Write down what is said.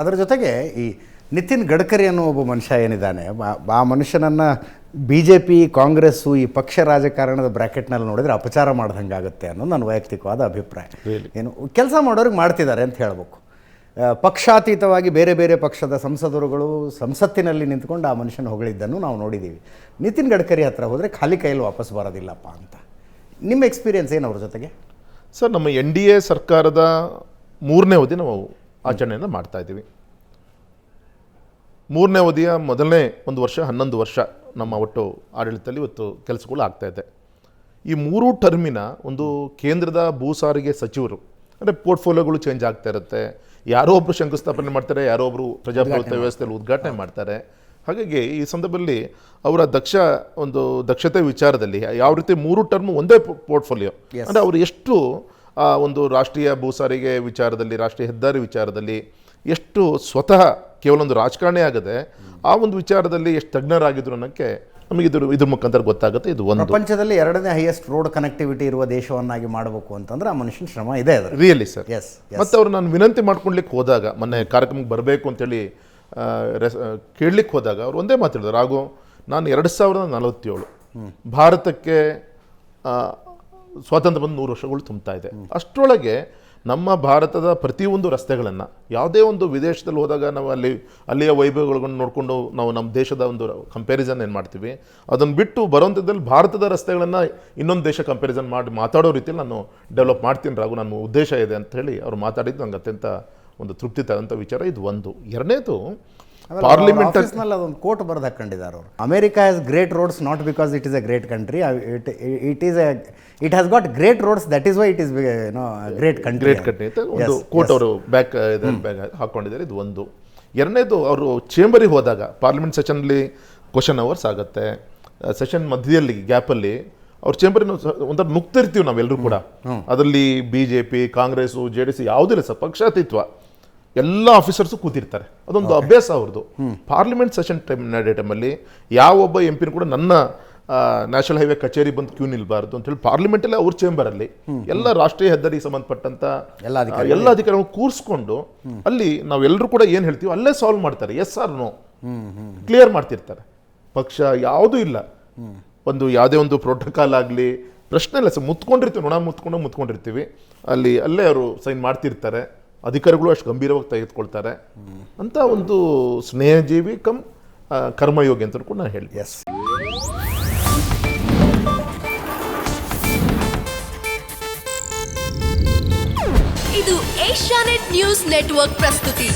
ಅದರ ಜೊತೆಗೆ ಈ ನಿತಿನ್ ಗಡ್ಕರಿ ಅನ್ನೋ ಒಬ್ಬ ಮನುಷ್ಯ ಏನಿದ್ದಾನೆ ಆ ಮನುಷ್ಯನನ್ನು ಬಿ ಜೆ ಪಿ ಕಾಂಗ್ರೆಸ್ಸು ಈ ಪಕ್ಷ ರಾಜಕಾರಣದ ಬ್ರ್ಯಾಕೆಟ್ನಲ್ಲಿ ನೋಡಿದರೆ ಅಪಚಾರ ಮಾಡ್ದಂಗಾಗುತ್ತೆ ಅನ್ನೋದು ನನ್ನ ವೈಯಕ್ತಿಕವಾದ ಅಭಿಪ್ರಾಯ. ಏನು ಕೆಲಸ ಮಾಡೋರಿಗೆ ಮಾಡ್ತಿದ್ದಾರೆ ಅಂತ ಹೇಳಬೇಕು. ಪಕ್ಷಾತೀತವಾಗಿ ಬೇರೆ ಬೇರೆ ಪಕ್ಷದ ಸಂಸದರುಗಳು ಸಂಸತ್ತಿನಲ್ಲಿ ನಿಂತ್ಕೊಂಡು ಆ ಮನುಷ್ಯನ ಹೊಗಳಿದ್ದನ್ನು ನಾವು ನೋಡಿದ್ದೀವಿ. ನಿತಿನ್ ಗಡ್ಕರಿ ಹತ್ರ ಹೋದರೆ ಖಾಲಿ ಕೈಯಲ್ಲಿ ವಾಪಸ್ ಬರೋದಿಲ್ಲಪ್ಪ ಅಂತ. ನಿಮ್ಮ ಎಕ್ಸ್ಪೀರಿಯನ್ಸ್ ಏನು ಅವ್ರ ಜೊತೆಗೆ? ಸರ್ ನಮ್ಮ ಎನ್ ಡಿ ಎ ಸರ್ಕಾರದ ಮೂರನೇ ಅವಧಿ ನಾವು ಆಚರಣೆಯನ್ನು ಮಾಡ್ತಾ ಇದ್ದೀವಿ. ಮೂರನೇ ಅವಧಿಯ ಮೊದಲನೇ ಒಂದು ವರ್ಷ ಹನ್ನೊಂದು ವರ್ಷ ನಮ್ಮ ಒಟ್ಟು ಆಡಳಿತದಲ್ಲಿ ಇವತ್ತು ಕೆಲಸಗಳು ಆಗ್ತಾ ಇದೆ. ಈ ಮೂರು ಟರ್ಮಿನ ಒಂದು ಕೇಂದ್ರದ ಭೂ ಸಾರಿಗೆ ಸಚಿವರು ಅಂದರೆ ಪೋರ್ಟ್ಫೋಲಿಯೋಗಳು ಚೇಂಜ್ ಆಗ್ತಾ ಇರುತ್ತೆ. ಯಾರೋ ಒಬ್ಬರು ಶಂಕುಸ್ಥಾಪನೆ ಮಾಡ್ತಾರೆ ಯಾರೋ ಒಬ್ಬರು ಪ್ರಜಾಪ್ರಭುತ್ವ ವ್ಯವಸ್ಥೆಯಲ್ಲಿ ಉದ್ಘಾಟನೆ ಮಾಡ್ತಾರೆ. ಹಾಗಾಗಿ ಈ ಸಂದರ್ಭದಲ್ಲಿ ಅವರ ದಕ್ಷ ಒಂದು ದಕ್ಷತೆ ವಿಚಾರದಲ್ಲಿ ಯಾವ ರೀತಿ ಮೂರು ಟರ್ಮ್ ಒಂದೇ ಪೋರ್ಟ್ಫೋಲಿಯೋ ಅಂದರೆ ಅವರು ಎಷ್ಟು ಒಂದು ರಾಷ್ಟ್ರೀಯ ಭೂ ಸಾರಿಗೆ ವಿಚಾರದಲ್ಲಿ ರಾಷ್ಟ್ರೀಯ ಹೆದ್ದಾರಿ ವಿಚಾರದಲ್ಲಿ ಎಷ್ಟು ಸ್ವತಃ ಕೇವಲ ಒಂದು ರಾಜಕಾರಣಿ ಆಗದೆ ಆ ಒಂದು ವಿಚಾರದಲ್ಲಿ ಎಷ್ಟು ತಜ್ಞರಾಗಿದ್ರು ಅನ್ನೋಕ್ಕೆ ನಮಗೆ ಇದ್ರ ಇದ್ರ ಮುಖಾಂತರ ಗೊತ್ತಾಗುತ್ತೆ. ಇದು ಒಂದು. ಪ್ರಪಂಚದಲ್ಲಿ ಎರಡನೇ ಹೈಯೆಸ್ಟ್ ರೋಡ್ ಕನೆಕ್ಟಿವಿಟಿ ಇರುವ ದೇಶವನ್ನಾಗಿ ಮಾಡಬೇಕು ಅಂತಂದ್ರೆ ಆ ಮನುಷ್ಯನ ಶ್ರಮ ಇದೆ ಅದು ರಿಯಲಿ ಸರ್ ಎಸ್ ಮತ್ತೆ ಅವ್ರು ನಾನು ವಿನಂತಿ ಮಾಡ್ಕೊಳ್ಲಿಕ್ಕೆ ಹೋದಾಗ ಮೊನ್ನೆ ಕಾರ್ಯಕ್ರಮಕ್ಕೆ ಬರಬೇಕು ಅಂತೇಳಿ ಆ, ರೆಸ್ ಕೇಳಲಿಕ್ಕೆ ಹೋದಾಗ ಅವ್ರು ಒಂದೇ ಮಾತಾಡಿದ್ರು ಹಾಗೂ ನಾನು ಎರಡು ಸಾವಿರದ ನಲವತ್ತೇಳು ಭಾರತಕ್ಕೆ ಆ, ಸ್ವಾತಂತ್ರ್ಯ ಬಂದು ನೂರು ವರ್ಷಗಳು ತುಂಬ್ತಾ ಇದೆ. ಅಷ್ಟರೊಳಗೆ ನಮ್ಮ ಭಾರತದ ಪ್ರತಿಯೊಂದು ರಸ್ತೆಗಳನ್ನು, ಯಾವುದೇ ಒಂದು ವಿದೇಶದಲ್ಲಿ ಹೋದಾಗ ನಾವು ಅಲ್ಲಿ, ಅಲ್ಲಿಯ ವೈಭವಗಳನ್ನು ನೋಡಿಕೊಂಡು ನಾವು ನಮ್ಮ ದೇಶದ ಒಂದು ಕಂಪ್ಯಾರಿಸನ್ ಏನು ಮಾಡ್ತೀವಿ, ಅದನ್ನು ಬಿಟ್ಟು ಬರುವಂಥದ್ದಲ್ಲಿ ಭಾರತದ ರಸ್ತೆಗಳನ್ನು ಇನ್ನೊಂದು ದೇಶ ಕಂಪ್ಯಾರಿಸನ್ ಮಾಡಿ ಮಾತಾಡೋ ರೀತಿಯಲ್ಲಿ ನಾನು ಡೆವಲಪ್ ಮಾಡ್ತೀನಿ ರಾಗು ನನ್ನ ಉದ್ದೇಶ ಇದೆ ಅಂತ ಹೇಳಿ ಅವ್ರು ಮಾತಾಡಿದ್ದು ನಂಗೆ ಅತ್ಯಂತ ಒಂದು ತೃಪ್ತಿ ತರಂಥ ವಿಚಾರ. ಇದು ಒಂದು. ಎರಡನೇದು ಪಾರ್ಲಿಮೆಂಟ್ ಆಫೀಸ್ನಲ್ಲಿ ಅದೊಂದು ಕೋಟ್ ಬರೆದು ಹಾಕೊಂಡಿದ್ದಾರೆ ಅವರು. America has great roads not because it is a great country it is a it has got great roads that is why it is no great country great country ಅಂತ ಒಂದು coat ಅವರು back bag ಹಾಕೊಂಡಿದ್ದಾರೆ. ಇದು ಒಂದು. ಎರಡನೇದು ಅವರು ಚೇಂಬರಿಗೆ ಹೋದಾಗ ಪಾರ್ಲಿಮೆಂಟ್ ಸೆಷನ್ಲಿ ಕ್ವಶನ್ ಅವರ್ಸ್ ಆಗುತ್ತೆ. ಸೆಷನ್ ಮಧ್ಯದಲ್ಲಿ ಗ್ಯಾಪಲ್ಲಿ ಅವ್ರ ಚೇಂಬರಿನ ಒಂಥರ ನುಗ್ತಿರ್ತೀವಿ ನಾವೆಲ್ಲರೂ ಕೂಡ. ಅದರಲ್ಲಿ B J P Congress J D C ಯಾವುದಿಲ್ಲ ಸರ್ ಪಕ್ಷಾತೀತ್ವ. ಎಲ್ಲ ಆಫೀಸರ್ಸು ಕೂತಿರ್ತಾರೆ. ಅದೊಂದು ಅಭ್ಯಾಸ ಅವ್ರದ್ದು ಪಾರ್ಲಿಮೆಂಟ್ ಸೆಷನ್ ಟೈಮ್ ನಡೆಯೋ ಟೈಮಲ್ಲಿ ಯಾವೊಬ್ಬ ಎಂ ಪಿನೂ ಕೂಡ ನನ್ನ ನ್ಯಾಷನಲ್ ಹೈವೇ ಕಚೇರಿ ಬಂದು ಕ್ಯೂ ನಿಲ್ಬಾರ್ದು ಅಂತ ಹೇಳಿ ಪಾರ್ಲಿಮೆಂಟಲ್ಲಿ ಅವ್ರ ಚೇಂಬರಲ್ಲಿ ಎಲ್ಲ ರಾಷ್ಟ್ರೀಯ ಹೆದ್ದಾರಿಗೆ ಸಂಬಂಧಪಟ್ಟಂತ ಎಲ್ಲ ಅಧಿಕಾರಿಗಳು ಕೂರಿಸ್ಕೊಂಡು ಅಲ್ಲಿ ನಾವೆಲ್ಲರೂ ಕೂಡ ಏನು ಹೇಳ್ತೀವಿ ಅಲ್ಲೇ ಸಾಲ್ವ್ ಮಾಡ್ತಾರೆ. ಎಸ್ ಆರ್ ನೋ ಕ್ಲಿಯರ್ ಮಾಡ್ತಿರ್ತಾರೆ. ಪಕ್ಷ ಯಾವುದೂ ಇಲ್ಲ. ಒಂದು ಯಾವುದೇ ಒಂದು ಪ್ರೋಟೋಕಾಲ್ ಆಗಲಿ ಪ್ರಶ್ನೆ ಇಲ್ಲ. ಸರ್ ಮುತ್ಕೊಂಡಿರ್ತೀವಿ ನೋಣ ಮುತ್ಕೊಂಡು ಮುತ್ಕೊಂಡಿರ್ತೀವಿ. ಅಲ್ಲಿ ಅಲ್ಲೇ ಅವರು ಸೈನ್ ಮಾಡ್ತಿರ್ತಾರೆ. ಅಧಿಕಾರಿಗಳು ಅಷ್ಟು ಗಂಭೀರವಾಗಿ ತೆಗೆದುಕೊಳ್ತಾರೆ ಅಂತ ಒಂದು ಸ್ನೇಹಜೀವಿ ಕಮ್ ಕರ್ಮಯೋಗಿ ಅಂತ ಕೂಡ ನಾನು ಹೇಳಿದೆ ಎಸ್ ಇದು ಏಷ್ಯಾನೆಟ್ ನ್ಯೂಸ್ ನೆಟ್ವರ್ಕ್ ಪ್ರಸ್ತುತಿ.